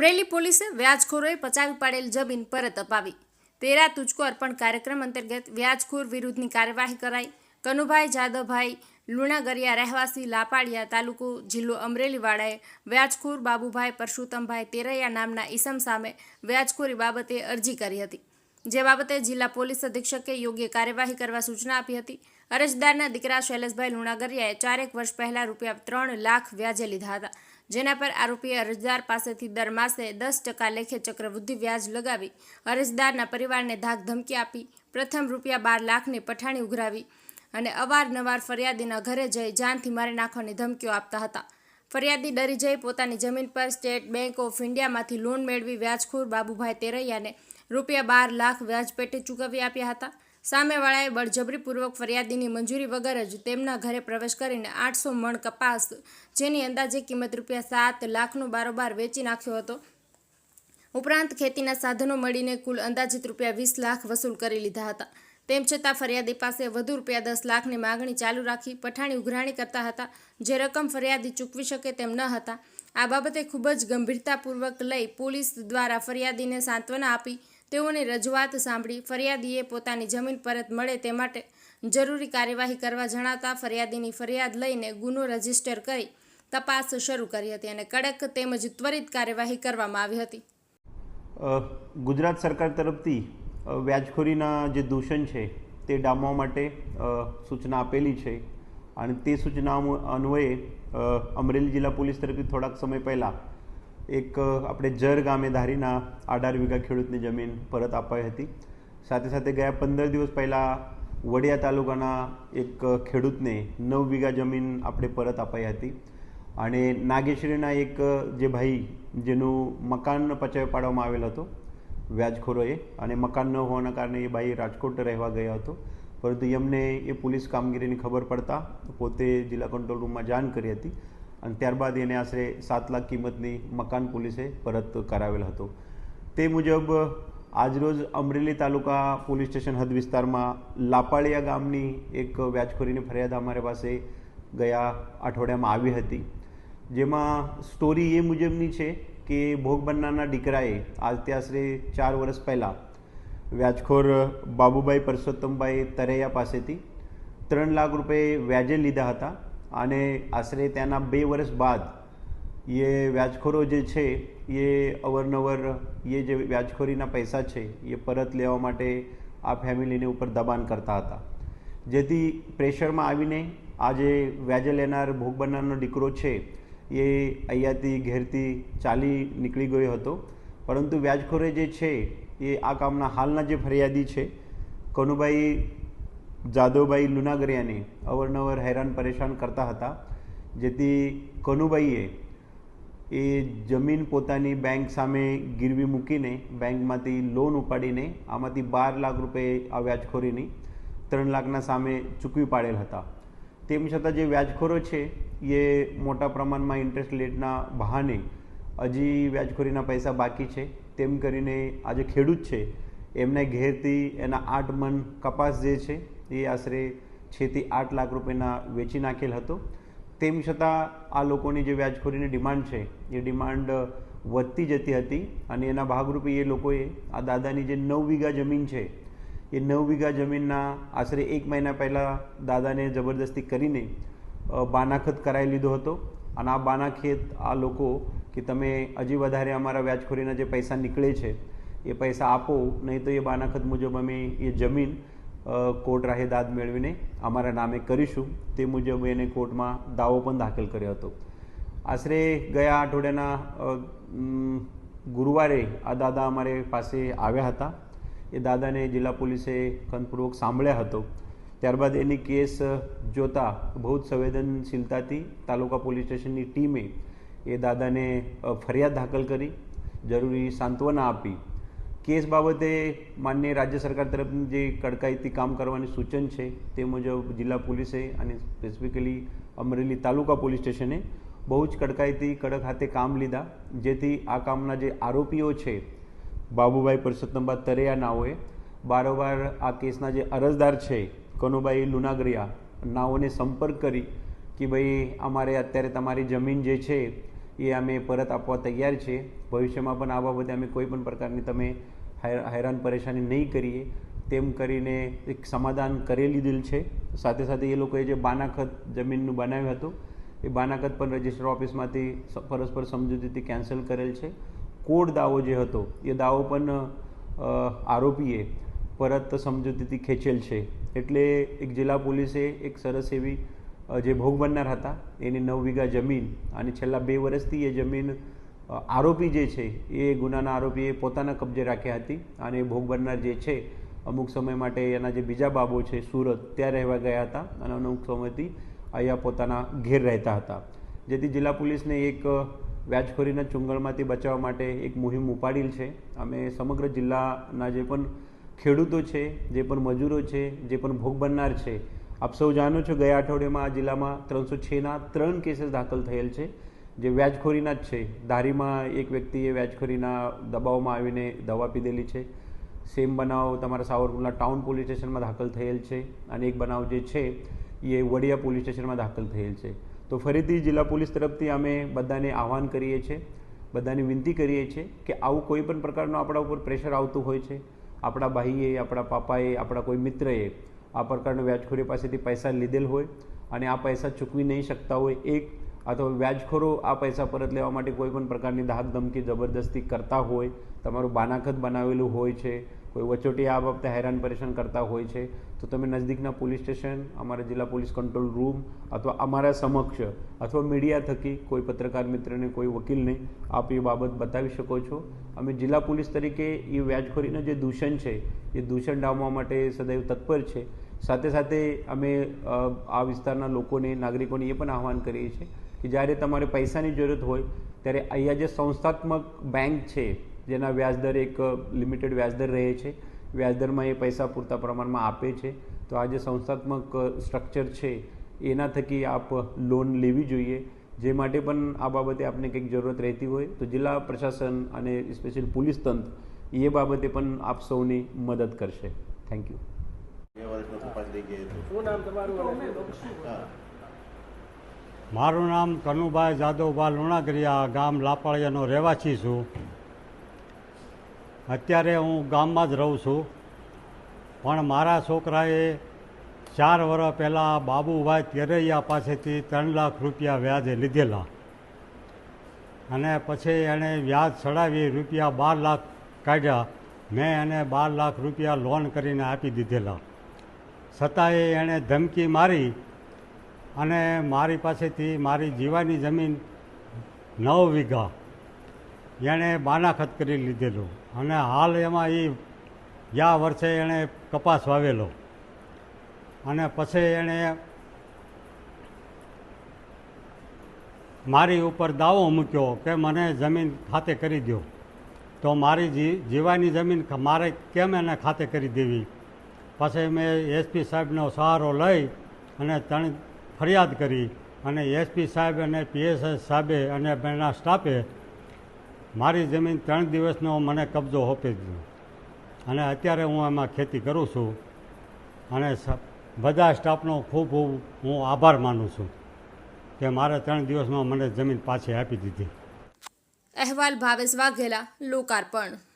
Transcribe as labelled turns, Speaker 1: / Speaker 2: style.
Speaker 1: અમરેલી પોલીસે વ્યાજખોરોએ પચાવી પાડેલ જમીન પરત અપાવી. તેરા તુચકો અર્પણ કાર્યક્રમ અંતર્ગત વ્યાજખોર વિરુદ્ધની કાર્યવાહી કરાઈ. કનુભાઈ જાદવભાઈ લુણાગરિયા રહેવાસી લાપાડિયા તાલુકો જિલ્લો અમરેલીવાળાએ વ્યાજખોર બાબુભાઈ પરશુતમભાઈ તેરૈયા નામના ઈસમ સામે વ્યાજખોરી બાબતે અરજી કરી હતી. જે બાબતે જિલ્લા પોલીસ અધિક્ષકે યોગ્ય કાર્યવાહી કરવા સૂચના આપી હતી. અરજદારના દીકરા શૈલેષભાઈ લુણાગરિયાએ ચારેક વર્ષ પહેલાં રૂપિયા ત્રણ લાખ વ્યાજે લીધા હતા. જેના પર આરોપીએ અરજદાર પાસેથી દર માસે દસ ટકા લેખે ચક્રવૃદ્ધિ વ્યાજ લગાવી, અરજદારના પરિવારને ધાક ધમકી આપી, પ્રથમ રૂપિયા બાર લાખની પઠાણી ઉઘરાવી અને અવારનવાર ફરિયાદીના ઘરે જઈ જાનથી મારી નાખવાની ધમકીઓ આપતા હતા. ફરિયાદી ડરી જઈ પોતાની જમીન પર સ્ટેટ બેંક ઓફ ઇન્ડિયામાંથી લોન મેળવી વ્યાજખોર બાબુભાઈ તેરૈયાને રૂપિયા બાર લાખ વ્યાજ પેટે ચૂકવી આપ્યા હતા. સામેવાળાએ બળજબરીપૂર્વક ફરિયાદીની મંજૂરી વગર જ તેમના ઘરે પ્રવેશ કરીને આઠસો મણ કપાસ, જેની અંદાજે કિંમત રૂપિયા સાત લાખનો બારોબાર વેચી નાખ્યો હતો. ઉપરાંત ખેતીના સાધનો મળીને કુલ અંદાજિત રૂપિયા વીસ લાખ વસૂલ કરી લીધા હતા. તેમ છતાં ફરિયાદી પાસે વધુ રૂપિયા દસ લાખની માગણી ચાલુ રાખી પઠાણી ઉઘરાણી કરતા હતા. જે રકમ ફરિયાદી ચૂકવી શકે તેમ ન હતા. આ બાબતે ખૂબ જ ગંભીરતાપૂર્વક લઈ પોલીસ દ્વારા ફરિયાદીને સાંત્વના આપી તેઓની રજૂઆત સાંભળી ફરિયાદીએ પોતાની જમીન પરત મળે તે માટે જરૂરી કાર્યવાહી કરવા જણાવતા ફરિયાદીની ફરિયાદ લઈને ગુનો રજિસ્ટર કરી તપાસ શરૂ કરી હતી અને કડક તેમજ ત્વરિત કાર્યવાહી કરવામાં આવી હતી.
Speaker 2: ગુજરાત સરકાર તરફથી વ્યાજખોરીના જે દૂષણ છે તે ડામવા માટે સૂચના આપેલી છે. અને તે સૂચના અન્વયે અમરેલી જિલ્લા પોલીસ તરફથી થોડાક સમય પહેલાં એક આપણે જર ગામે ધારીના અઢાર વીઘા ખેડૂતની જમીન પરત અપાઈ હતી. સાથે સાથે ગયા પંદર દિવસ પહેલાં વડિયા તાલુકાના એક ખેડૂતને નવ વીઘા જમીન આપણે પરત અપાઈ હતી. અને નાગેશ્રીના એક જે ભાઈ, જેનું મકાન પચાવી પાડવામાં આવેલ હતો, વ્યાજખોરોએ, અને મકાન ન હોવાના કારણે એ ભાઈ રાજકોટ રહેવા ગયો હતો. પરંતુ એમને એ પોલીસ કામગીરીની ખબર પડતા પોતે જિલ્લા કંટ્રોલ રૂમમાં જાણ કરી હતી. અને ત્યારબાદ એને આશરે સાત લાખ કિંમતની મકાન પોલીસે પરત કરાવેલ હતો. તે મુજબ, આજરોજ અમરેલી તાલુકા પોલીસ સ્ટેશન હદ વિસ્તારમાં લાપાળિયા ગામની એક વ્યાજખોરીની ફરિયાદ અમારી પાસે ગયા અઠવાડિયામાં આવી હતી. જેમાં સ્ટોરી એ મુજબની છે કે ભોગ બનનારના દીકરાએ આજથી આશરે ચાર વર્ષ પહેલાં વ્યાજખોર બાબુભાઈ પરસોત્તમભાઈ તરૈયા પાસેથી ત્રણ લાખ રૂપિયા વ્યાજે લીધા હતા. અને આશરે ત્યાંના બે વર્ષ બાદ એ વ્યાજખોરો જે છે એ અવરનવર એ જે વ્યાજખોરીના પૈસા છે એ પરત લેવા માટે આ ફેમિલીને ઉપર દબાણ કરતા હતા. જેથી પ્રેશરમાં આવીને આ જે વ્યાજે લેનાર ભોગ બનનારનો દીકરો છે એ અહીંયાથી ઘેરથી ચાલી નીકળી ગયો હતો. પરંતુ વ્યાજખોરે જે છે એ આ કામના હાલના જે ફરિયાદી છે, કનુભાઈ જાદવભાઈ લુનાગરિયાને અવારનવાર હેરાન પરેશાન કરતા હતા, જેથી કનુભાઈએ એ જમીન પોતાની બેંક સામે ગીરવી મૂકીને બેંકમાંથી લોન ઉપાડીને આમાંથી બાર લાખ રૂપિયા આ વ્યાજખોરીની ત્રણ લાખના સામે ચૂકવી પાડેલ હતા. તેમ છતાં જે વ્યાજખોરો છે, એ મોટા પ્રમાણમાં ઇન્ટરેસ્ટ રેટના બહાને હજી વ્યાજખોરીના પૈસા બાકી છે. તેમ કરીને આ જે ખેડૂત છે, એમના ઘેરથી એના આઠ મન કપાસ જે છે એ આશરે છથી આઠ લાખ રૂપિયાના વેચી નાખેલ હતો. તેમ છતાં આ લોકોની જે વ્યાજખોરીની ડિમાન્ડ છે, એ ડિમાન્ડ વધતી જતી હતી અને એના ભાગરૂપે એ લોકોએ આ દાદાની જે નવ વીઘા જમીન છે, એ નવ વીઘા જમીનના આશરે એક મહિના પહેલાં દાદાને જબરદસ્તી કરીને બાનાખત કરાવી લીધો હતો. અને આ બાનાખેત આ લોકો કે તમે હજી વધારે અમારા વ્યાજખોરીના જે પૈસા નીકળે છે, એ પૈસા આપો, નહીં તો એ બાનાખત મુજબ અમે એ જમીન કોર્ટ રાહે દાદ મેળવીને અમારા નામે કરીશું. તે મુજબ એને કોર્ટમાં દાવો પણ દાખલ કર્યો હતો. આશરે ગયા અઠવાડિયાના ગુરુવારે આ દાદા અમારે પાસે આવ્યા હતા. એ દાદાને જિલ્લા પોલીસે ખંતપૂર્વક સાંભળ્યા હતો. ત્યારબાદ એની કેસ જોતા બહુ જ સંવેદનશીલતાથી તાલુકા પોલીસ સ્ટેશનની ટીમે એ દાદાને ફરિયાદ દાખલ કરી, જરૂરી સાંત્વના આપી કેસ બાબતે માન્ય રાજ્ય સરકાર તરફની જે કડકાઈથી કામ કરવાની સૂચન છે તે મુજબ જિલ્લા પોલીસે અને સ્પેસિફિકલી અમરેલી તાલુકા પોલીસ સ્ટેશને બહુ જ કડકાઈથી કડક હાથે કામ લીધા. જેથી આ કામના જે આરોપીઓ છે, બાબુભાઈ પરસોત્તમભા તરેયા નાઓએ બારોબાર આ કેસના જે અરજદાર છે, કનુભાઈ લુનાગરિયા, નાઓને સંપર્ક કરી કે ભાઈ અમારે અત્યારે તમારી જમીન જે છે એ અમે પરત આપવા તૈયાર છીએ ભવિષ્યમાં પણ આ બાબતે અમે કોઈ પણ પ્રકારની તમે હેરાન પરેશાની નહીં કરીએ. તેમ કરીને એક સમાધાન કરી લીધેલ છે. સાથે સાથે એ લોકોએ જે બાનાખત જમીનનું બનાવ્યું હતું, એ બાનાખત પણ રજિસ્ટર ઓફિસમાંથી પરસ્પર સમજૂતીથી કેન્સલ કરેલ છે. કોડ દાવો જે હતો, એ દાવો પણ આરોપીએ પરત સમજૂતીથી ખેંચેલ છે. એટલે એક જિલ્લા પોલીસે એક સરસ એવી જે ભોગ બનનાર હતા, એની નવ વીઘા જમીન અને છેલ્લા બે વર્ષથી એ જમીન આરોપી જે છે, એ ગુનાના આરોપીએ પોતાના કબજે રાખ્યા હતી અને ભોગ બનનાર જે છે, અમુક સમય માટે એના જે બીજા બાબો છે, સુરત, ત્યાં રહેવા ગયા હતા અને અમુક સમયથી અહીંયા પોતાના ઘેર રહેતા હતા. જેથી જિલ્લા પોલીસને એક વ્યાજખોરીના ચુંગળમાંથી બચાવવા માટે એક મુહિમ ઉપાડેલ છે. અમે સમગ્ર જિલ્લાના જે પણ ખેડૂતો છે, જે પણ મજૂરો છે, જે પણ ભોગ બનનાર છે આપ સૌ જાણો છો ગયા અઠવાડિયામાં આ જિલ્લામાં ત્રણસો છના ત્રણ કેસીસ દાખલ થયેલ છે, જે વ્યાજખોરીના જ છે. ધારીમાં એક વ્યક્તિએ વ્યાજખોરીના દબાવમાં આવીને દવા પીધેલી છે. સેમ બનાવ તમારા સાવરકુંડલા ટાઉન પોલીસ સ્ટેશનમાં દાખલ થયેલ છે અને એક બનાવ જે છે, એ વડિયા પોલીસ સ્ટેશનમાં દાખલ થયેલ છે. તો ફરીથી જિલ્લા પોલીસ તરફથી અમે બધાને આહવાન કરીએ છીએ બધાને વિનંતી કરીએ છીએ કે આવું કોઈ પણ પ્રકારનું આપણા ઉપર પ્રેશર આવતું હોય છે. આપણા ભાઈએ, આપણા પાપાએ, આપણા કોઈ મિત્રએ આ પ્રકારના વ્યાજખોરી પાસેથી પૈસા લીધેલ હોય અને આ પૈસા ચૂકવી નહીં શકતા હોય એક, અથવા વ્યાજખોરો આ પૈસા પરત લેવા માટે કોઈ પણ પ્રકારની ધાક ધમકી જબરદસ્તી કરતા હોય, તમારું બાનાખત બનાવેલું હોય છે કોઈ વચોટી આ બાબતે હેરાન પરેશાન કરતા હોય છે, તો તમે નજદીકના પોલીસ સ્ટેશન, અમારા જિલ્લા પોલીસ કંટ્રોલ રૂમ અથવા અમારા સમક્ષ અથવા મીડિયા થકી કોઈ પત્રકાર મિત્રને, કોઈ વકીલને આપ એ બાબત બતાવી શકો છો. અમે જિલ્લા પોલીસ તરીકે એ વ્યાજખોરીનું જે દૂષણ છે, એ દૂષણ ડામવા માટે સદૈવ તત્પર છે. સાથે સાથે અમે આ વિસ્તારના લોકોને, નાગરિકોને એ પણ આહવાન કરીએ છીએ કે જ્યારે તમારે પૈસાની જરૂરત હોય, ત્યારે અહીંયા જે સંસ્થાત્મક બેંક છે જેના વ્યાજદર એક લિમિટેડ વ્યાજદર રહે છે. વ્યાજદરમાં એ પૈસા પૂરતા પ્રમાણમાં આપે છે. તો આ જે સંસ્થાત્મક સ્ટ્રક્ચર છે એના થકી આપ લોન લેવી જોઈએ. જે માટે પણ આ બાબતે આપને કંઈક જરૂરત રહેતી હોય તો જિલ્લા પ્રશાસન અને સ્પેશિયલ પોલીસ તંત્ર એ બાબતે પણ આપ સૌની મદદ કરશે. થેન્ક યુ
Speaker 3: મારું નામ કનુભાઈ જાદવભાઈ લુણાગરિયા ગામ લાપાળિયાનો રહેવાસી છું. અત્યારે હું ગામમાં જ રહું છું. પણ મારા છોકરાએ ચાર વર્ષ પહેલાં બાબુભાઈ તેરૈયા પાસેથી ત્રણ લાખ રૂપિયા વ્યાજે લીધેલા. અને પછી એણે વ્યાજ ચડાવી રૂપિયા બાર લાખ કાઢ્યા. મેં એને બાર લાખ રૂપિયા લોન કરીને આપી દીધેલા. છતાંય એણે ધમકી મારી અને મારી પાસેથી મારી જીવાની જમીન નવ વીઘા એણે બાનાખત કરી લીધેલું. અને હાલ એમાં એ ગયા વર્ષે એણે કપાસ વાવેલો. અને પછી એણે મારી ઉપર દાવો મૂક્યો કે મને જમીન ખાતે કરી દો તો મારી જી, જીવાની જમીન મારે કેમ એને ખાતે કરી દેવી? પછી મેં એસપી સાહેબનો સહારો લઈ અને ત્રણ ફરિયાદ કરી. અને એસપી સાહેબ અને પીએસએસ સાહેબે અને એના સ્ટાફે મારી જમીન ત્રણ દિવસનો મને કબજો સોંપી દીધો. અને અત્યારે હું એમાં ખેતી કરું છું અને બધા સ્ટાફનો ખૂબ ખૂબ હું આભાર માનું છું કે મારે ત્રણ દિવસમાં મને જમીન પાછી આપી દીધી.
Speaker 1: અહેવાલ ભાવેશ વાઘેલા, લોકાર્પણ.